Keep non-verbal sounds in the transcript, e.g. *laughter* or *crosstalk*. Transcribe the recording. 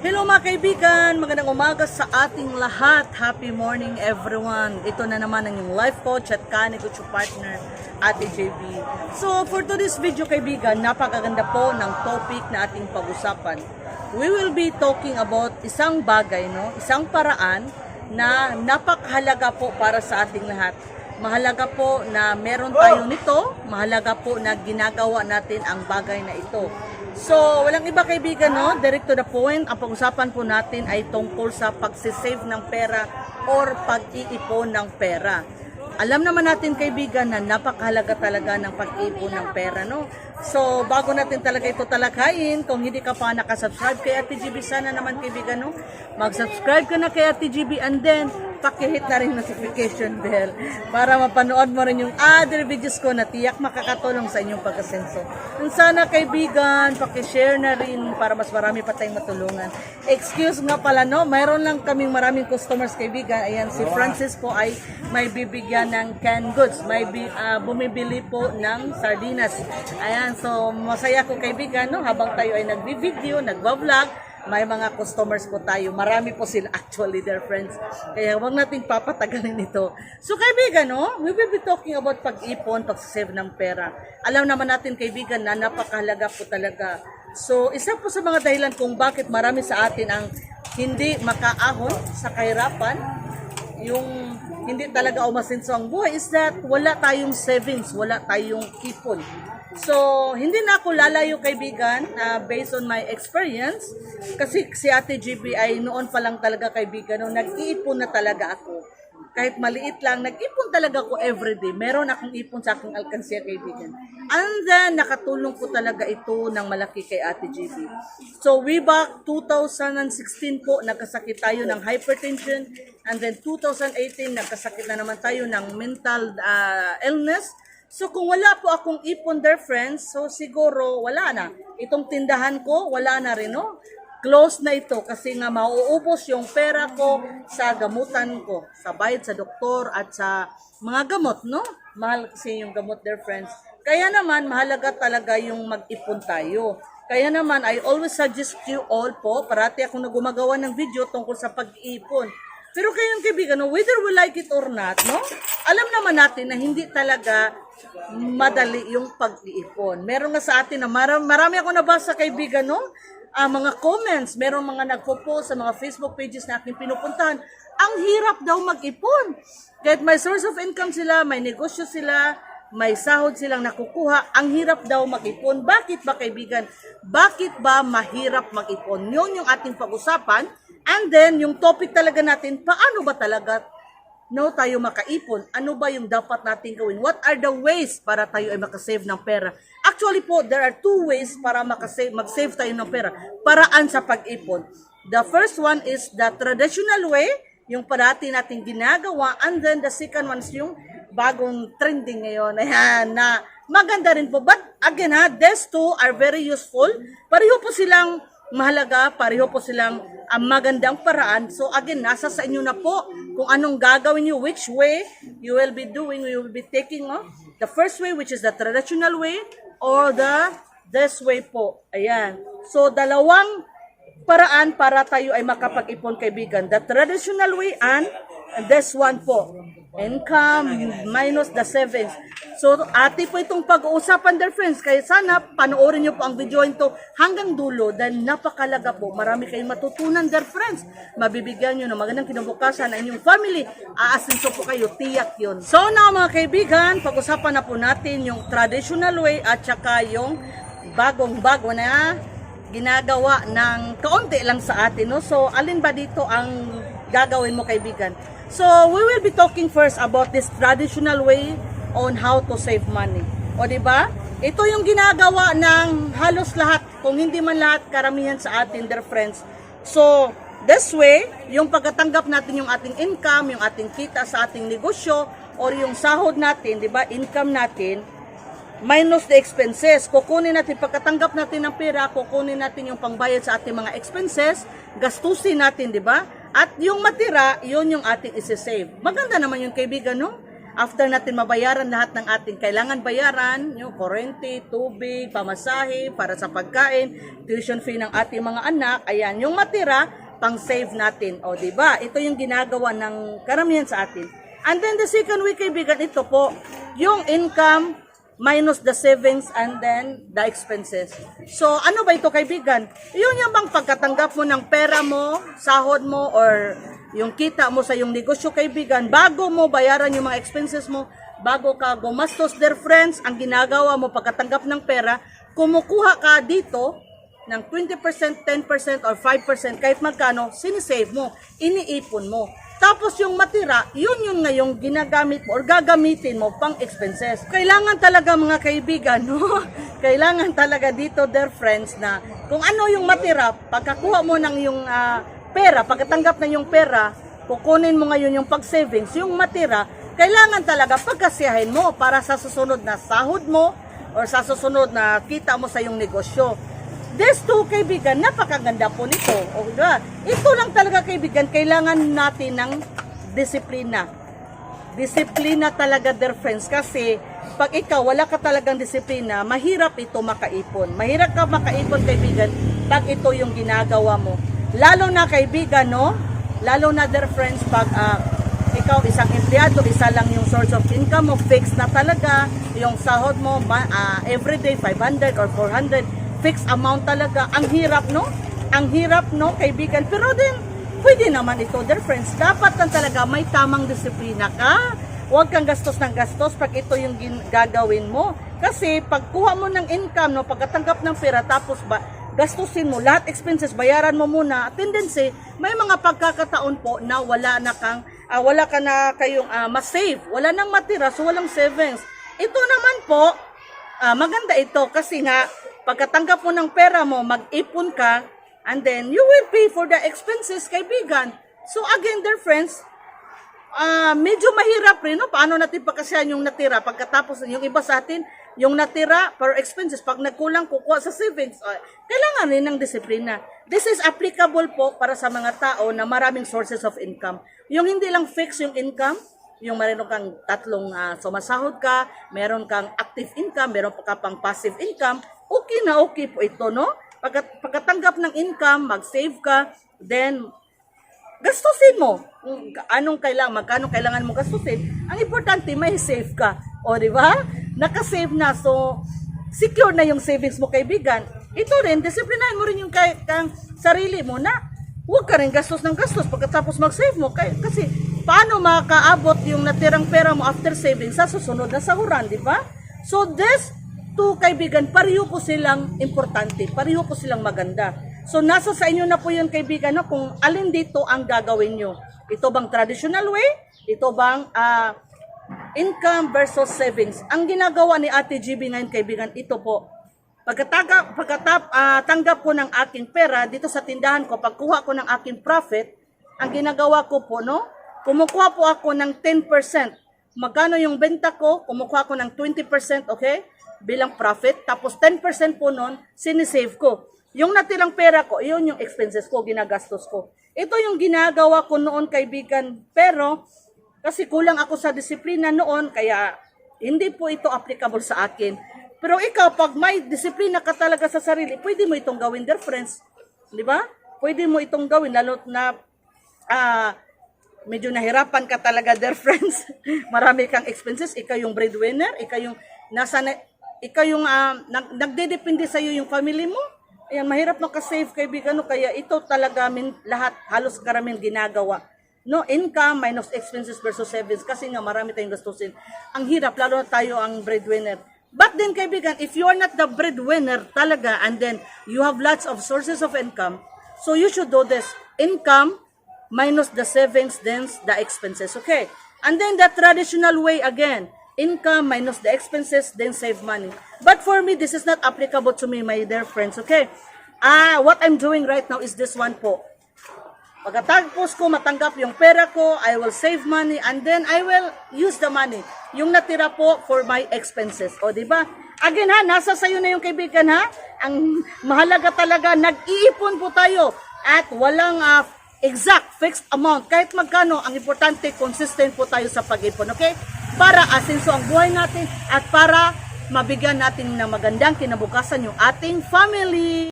Hello mga kaibigan, magandang umaga sa ating lahat. Happy morning everyone. Ito na naman ang yung life coach at kaniko partner, Ate JB. So for today's video kaibigan, napakaganda po ng topic na ating pag-usapan. We will be talking about isang bagay, no? isang paraan na napakahalaga po para sa ating lahat. Mahalaga po na meron tayo nito, mahalaga po na ginagawa natin ang bagay na ito. So, walang iba kaibigan, no? Direct to the point, ang pag-usapan po natin ay tungkol sa pagsisave ng pera or pag-iipon ng pera. Alam naman natin kaibigan na napakahalaga talaga ng pag-iipon ng pera, no? So, bago natin talaga ito talakayin, kung hindi ka pa nakasubscribe kay Ate GB, sana naman kaibigan, no? Mag-subscribe ka na kay Ate GB and then, pakihit na rin notification bell para mapanood mo rin yung other videos ko na tiyak makakatulong sa inyong pagkasenso. Kung sana kaibigan, pakishare na rin para mas marami pa tayong matulungan. Excuse nga pala no, mayroon lang kaming maraming customers kaibigan. Ayan, si Francis po ay may bibigyan ng canned goods. May bi- ah, bumibili po ng sardinas. Ayan, so masaya ko kaibigan no, habang tayo ay nagbi-video, nagwa-vlog, may mga customers po tayo. Marami po sila actually, their friends. Kaya huwag nating papatagalin ito. So kaibigan, no? we will be talking about pag-ipon, pag-save ng pera. Alam naman natin kaibigan na napakahalaga po talaga. So isa po sa mga dahilan kung bakit marami sa atin ang hindi makaahon sa kahirapan, yung hindi talaga umasinso ang buhay is that wala tayong savings, wala tayong ipon. So, hindi na ako lalayo kaibigan na based on my experience kasi si Ate GB ay noon pa lang talaga kaibigan no, nag-iipon na talaga ako. Kahit maliit lang, nag-ipon talaga ako everyday. Meron akong ipon sa aking alkansya kaibigan. And then, nakatulong po talaga ito ng malaki kay Ate GB. So, way back 2016 po, nagkasakit tayo ng hypertension. And then, 2018, nagkasakit na naman tayo ng mental ah, illness. So kung wala po akong ipon there friends, so siguro wala na. Itong tindahan ko, wala na rin no. Close na ito kasi nga mauubos yung pera ko sa gamutan ko, sa bayad sa doktor at sa mga gamot, no? Mahal kasi yung gamot there friends. Kaya naman mahalaga talaga yung mag-ipon tayo. Kaya naman I always suggest you all po, parati akong nagumagawa ng video tungkol sa pag-iipon. Pero kayong kaibigan, no, whether we like it or not, no? Alam naman natin na hindi talaga madali yung pag-iipon. Meron nga sa atin na marami, marami ako nabasa kaibigan, no? Ah, mga comments, meron mga nagpo-post sa mga Facebook pages na aking pinupuntahan. Ang hirap daw mag-ipon. Kahit may source of income sila, may negosyo sila, may sahod silang nakukuha, ang hirap daw mag-ipon. Bakit ba kaibigan? Bakit ba mahirap mag-ipon? Yun yung ating pag-usapan. And then, yung topic talaga natin, paano ba talaga no tayo makaipon? Ano ba yung dapat natin gawin? What are the ways para tayo ay makasave ng pera? Actually po, there are two ways para makasave, mag-save tayo ng pera. Paraan sa pag-ipon. The first one is the traditional way, yung parati natin ginagawa. And then the second one is yung bagong trending ngayon. Ayan, na maganda rin po. But again ha, these two are very useful. Pareho po silang mahalaga, pareho po silang ang magandang paraan. So again, nasa sa inyo na po kung anong gagawin nyo, which way you will be doing, you will be taking oh, the first way, which is the traditional way, or the this way po. Ayan. So dalawang paraan para tayo ay makapag-ipon kaibigan. The traditional way and this one po. Income minus the savings. So, ate po itong pag-uusapan dear friends. Kaya sana panoorin nyo po ang video ito hanggang dulo dahil napakalaga po. Marami kayong matutunan dear friends. Mabibigyan nyo ng magandang kinabukasan ang inyong family. Aasinso po kayo, tiyak yun. So now mga kaibigan, pag-usapan na po natin yung traditional way at saka yung bagong-bago na ginagawa ng kaunti lang sa atin. No? So, alin ba dito ang gagawin mo kaibigan? So, we will be talking first about this traditional way on how to save money. O, di ba? Ito yung ginagawa ng halos lahat, kung hindi man lahat, karamihan sa atin, dear friends. So, this way, yung pagkatanggap natin yung ating income, yung ating kita sa ating negosyo, or yung sahod natin, di ba, income natin, minus the expenses. Kukunin natin, pagkatanggap natin ng pera, kukunin natin yung pangbayad sa ating mga expenses, gastusin natin, di ba? At yung matira, yun yung ating isi-save. Maganda naman yung kaibigan, no? after natin mabayaran lahat ng ating kailangan bayaran, yung kurente, tubig, pamasahe, para sa pagkain, tuition fee ng ating mga anak, ayan, yung matira, pang save natin. O, di ba? Ito yung ginagawa ng karamihan sa atin. And then the second week, kaibigan, ito po, yung income minus the savings and then the expenses. So, ano ba ito, kaibigan? Yun yung bang pagkatanggap mo ng pera mo, sahod mo, or yung kita mo sa yung negosyo, kaibigan, bago mo bayaran yung mga expenses mo, bago ka gumastos, dear friends, ang ginagawa mo pagkatanggap ng pera, kumukuha ka dito ng 20%, 10% or 5% kahit magkano, sinisave mo, iniipon mo. Tapos yung matira, yun yun ngayong ginagamit mo or gagamitin mo pang expenses. Kailangan talaga mga kaibigan, *laughs* no? Kailangan talaga dito, dear friends, na kung ano yung matira, pagkakuha mo ng yung ah, pera, pagkatanggap na yung pera, kukunin mo ngayon yung pag-savings, yung matira, kailangan talaga pagkasiyahin mo para sa susunod na sahod mo or sa susunod na kita mo sa yung negosyo. This two, kaibigan, napakaganda po nito. O, diba? Ito lang talaga, kaibigan, kailangan natin ng disiplina. Disiplina talaga, dear friends, kasi pag ikaw wala ka talagang disiplina, mahirap ito makaipon. Mahirap ka makaipon, kaibigan, pag ito yung ginagawa mo. Lalo na, kaibigan, no? Lalo na, dear friends, pag ah, ikaw isang empleyado, isa lang yung source of income mo, fixed na talaga, yung sahod mo, ah, everyday 500 or 400, fixed amount talaga. Ang hirap, no? Ang hirap, no, kaibigan? Pero din, pwede naman ito, dear friends. Dapat lang talaga may tamang disiplina ka. Huwag kang gastos ng gastos pag ito yung gagawin mo. Kasi pagkuha mo ng income, no, pagkatanggap ng pera, tapos ba, gastusin mo, lahat expenses, bayaran mo muna. Tendency, may mga pagkakataon po na wala na kang, ah, wala ka na kayong ah, ma-save. Wala nang matira, so walang savings. Ito naman po, ah, maganda ito kasi nga, pagkatanggap mo ng pera mo, mag-ipon ka, and then you will pay for the expenses, kaibigan. So again, dear friends, ah medyo mahirap rin, no? Paano natin pagkasyahan yung natira pagkatapos yung iba sa atin, yung natira per expenses, pag nagkulang kukuha sa savings, ah, kailangan rin ng disiplina. This is applicable po para sa mga tao na maraming sources of income. Yung hindi lang fix yung income, yung meron kang tatlong ah, sumasahod ka, meron kang active income, meron ka pang passive income, okay na okay po ito, no? Pagkat, pagkatanggap ng income, mag-save ka, then gastusin mo. Anong kailangan, magkano kailangan mo gastusin. Ang importante, may save ka. O, di ba? Nakasave na. So, secure na yung savings mo, kaibigan. Ito rin, disiplinahin mo rin yung kay, kang sarili mo na huwag ka rin gastos ng gastos pagkatapos mag-save mo. Kasi, paano makaabot yung natirang pera mo after saving sa susunod na sahuran, di ba? So, this two kaibigan, pareho po silang importante. Pareho po silang maganda. So, nasa sa inyo na po yun, kaibigan, no, kung alin dito ang gagawin nyo. Ito bang traditional way? Ito bang ah, income versus savings? Ang ginagawa ni Ate GB ngayon, kaibigan, ito po. Pagkataka, pagkatap, ah, tanggap ko ng aking pera dito sa tindahan ko, pagkuha ko ng aking profit, ang ginagawa ko po, no? Kumukuha po ako ng 10%. Magkano yung benta ko? Kumukuha ko ng 20%, okay? Bilang profit. Tapos 10% po nun, sinisave ko. Yung natirang pera ko, yun yung expenses ko, ginagastos ko. Ito yung ginagawa ko noon, kaibigan. Pero, kasi kulang ako sa disiplina noon, kaya hindi po ito applicable sa akin. Pero ikaw, pag may disiplina ka talaga sa sarili, pwede mo itong gawin, dear friends. Di ba? Pwede mo itong gawin, lalo na ah, medyo nahirapan ka talaga, dear *laughs* friends. Marami kang expenses, ikaw yung breadwinner, ikaw yung nasa na, ikaw yung ah, nag, nagdedepende sa iyo yung family mo. Ayan, mahirap makasave kaibigan no kaya ito talaga min lahat halos karamihan ginagawa. No income minus expenses versus savings kasi nga marami tayong gastusin. Ang hirap lalo na tayo ang breadwinner. But then kaibigan, if you are not the breadwinner talaga and then you have lots of sources of income, so you should do this. Income minus the savings then the expenses. Okay? And then the traditional way again, income minus the expenses then save money. But for me, this is not applicable to me, my dear friends. Okay? Ah, what I'm doing right now is this one po. Pagkatapos ko matanggap yung pera ko, I will save money and then I will use the money. Yung natira po for my expenses. O, di ba? Again ha, nasa sayo na yung kaibigan ha. Ang mahalaga talaga, nag-iipon po tayo at walang ah, exact fixed amount. Kahit magkano, ang importante, consistent po tayo sa pag-ipon. Okay? Para asenso ang buhay natin at para mabigyan natin ng magandang kinabukasan yung ating family.